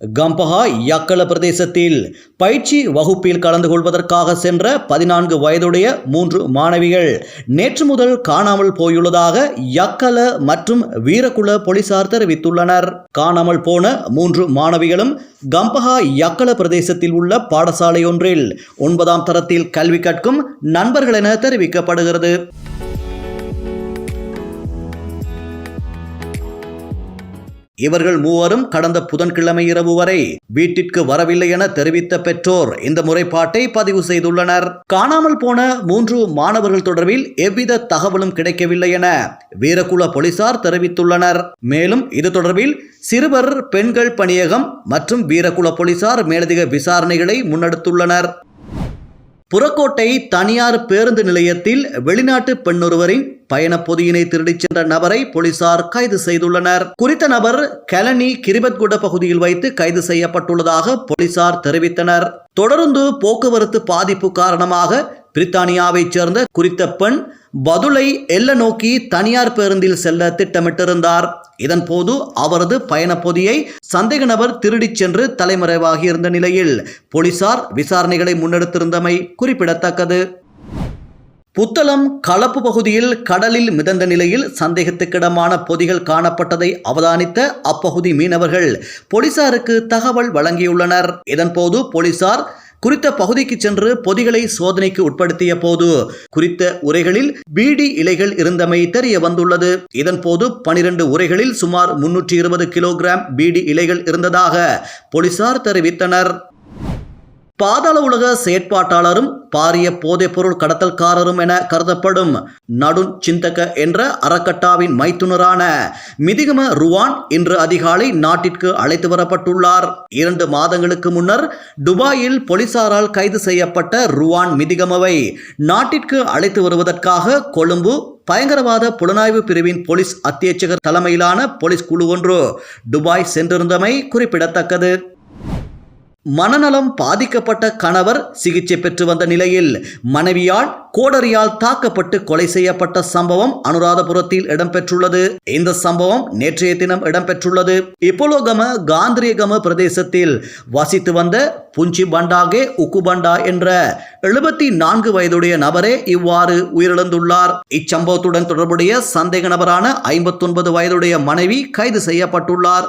கம்பஹா யக்கல பிரதேசத்தில் பயிற்சி வகுப்பில் கலந்து கொள்வதற்காக சென்ற பதினான்கு வயதுடைய மூன்று மாணவிகள் நேற்று முதல் காணாமல் போயுள்ளதாக யக்கல மற்றும் வீரகுல போலீசார் தெரிவித்துள்ளனர். காணாமல் போன மூன்று மாணவிகளும் கம்பஹா யக்கல பிரதேசத்தில் உள்ள பாடசாலை ஒன்றில் ஒன்பதாம் தரத்தில் கல்வி கற்கும் நண்பர்கள் என தெரிவிக்கப்படுகிறது. இவர்கள் மூவரும் கடந்த புதன்கிழமை இரவு வரை வீட்டிற்கு வரவில்லை என தெரிவித்த பெற்றோர் இந்த முறைப்பாட்டை பதிவு செய்துள்ளனர். காணாமல் போன மூன்று மாணவர்கள் தொடர்பில் எவ்வித தகவலும் கிடைக்கவில்லை என வீரகுல போலீசார் தெரிவித்துள்ளனர். மேலும் இது தொடர்பில் சிறுவர் பெண்கள் பணியகம் மற்றும் வீரகுல போலீசார் மேலதிக விசாரணைகளை முன்னெடுத்துள்ளனர். புறக்கோட்டை தனியார் பேருந்து நிலையத்தில் வெளிநாட்டு பெண்ணொருவரின் பயண பொதியினை திருடிச் சென்ற நபரை போலீசார் கைது செய்துள்ளனர். குறித்த நபர் கலனி கிரிபத்குட பகுதியில் வைத்து கைது செய்யப்பட்டுள்ளதாக போலீசார் தெரிவித்தனர். தொடர்ந்து போக்குவரத்து பாதிப்பு காரணமாக பிரித்தானியாவைச் சேர்ந்த குறித்த பெண் பதுளை எல்ல நோக்கி தனியார் பேருந்தில் செல்ல திட்டமிட்டிருந்தார். இதன்போது அவரது பயணப்பொதியை சந்தேக நபர் திருடிச் சென்று தலைமறைவாகி இருந்த நிலையில் போலீசார் விசாரணைகளை முன்னெடுத்திருந்தமை குறிப்பிடத்தக்கது. புத்தளம் களப்பு பகுதியில் கடலில் மிதந்த நிலையில் சந்தேகத்துக்கிடமான பொதிகள் காணப்பட்டதை அவதானித்த அப்பகுதி மீனவர்கள் போலீசாருக்கு தகவல் வழங்கியுள்ளனர். இதன்போது போலீசார் குறித்த பகுதிக்கு சென்று பொதிகளை சோதனைக்கு உட்படுத்திய போது குறித்த உரைகளில் பீடி இலைகள் இருந்தமை தெரிய வந்துள்ளது. இதன்போது பனிரெண்டு உரைகளில் சுமார் முன்னூற்றி இருபது கிலோகிராம் பீடி இலைகள் இருந்ததாக போலீசார் தெரிவித்தனர். பாதாள உலக செயற்பாட்டாளரும் பாரிய போதைப்பொருள் கடத்தல்காரரும் என கருதப்படும் நடுன் சிந்தக என்ற அறக்கட்டாவின் மைத்துனரான மிதிகம ருவான் இன்று அதிகாலை நாட்டிற்கு அழைத்து வரப்பட்டுள்ளார். இரண்டு மாதங்களுக்கு முன்னர் துபாயில் போலீசாரால் கைது செய்யப்பட்ட ருவான் மிதிகமவை நாட்டிற்கு அழைத்து வருவதற்காக கொழும்பு பயங்கரவாத புலனாய்வு பிரிவின் போலீஸ் அத்தியட்சகர் தலைமையிலான போலீஸ் குழு ஒன்று துபாய் சென்றிருந்தமை குறிப்பிடத்தக்கது. மனநலம் பாதிக்கப்பட்ட கணவர் சிகிச்சை பெற்று வந்த நிலையில் மனைவியால் கோடரியால் தாக்கப்பட்டு கொலை செய்யப்பட்ட சம்பவம் அனுராதபுரத்தில் இடம்பெற்றுள்ளது. இந்த சம்பவம் நேற்றைய தினம் இடம்பெற்றுள்ளது. இப்போலோகம காந்திரியகம பிரதேசத்தில் வசித்து வந்த புஞ்சி பண்டாகே உக்குபண்டா என்ற எழுபத்தி நான்கு வயதுடைய நபரே இவ்வாறு உயிரிழந்துள்ளார். இச்சம்பவத்துடன் தொடர்புடைய சந்தேக நபரான ஐம்பத்தொன்பது வயதுடைய மனைவி கைது செய்யப்பட்டுள்ளார்.